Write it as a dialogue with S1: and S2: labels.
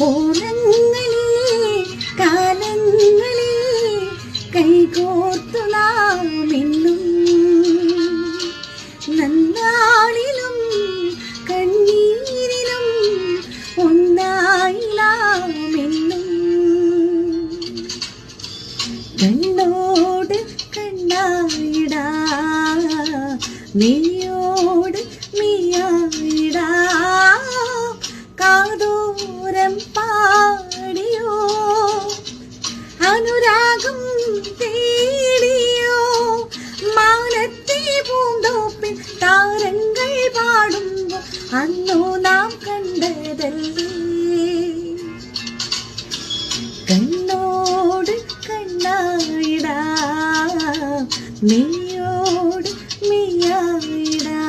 S1: ഓണങ്ങളിൽ കാലങ്ങളിൽ കൈകോർത്തു നാമെന്നും നന്നാളിലും കണ്ണീരിലും ഒന്നായിലാമെന്നും കണ്ണോട് കണ്ണായിടാ നീയോട് അന്നു നാം കണ്ടതല്ലേ കണ്ണോട് കണ്ണായിടാ നീയോട് നീയായിടാ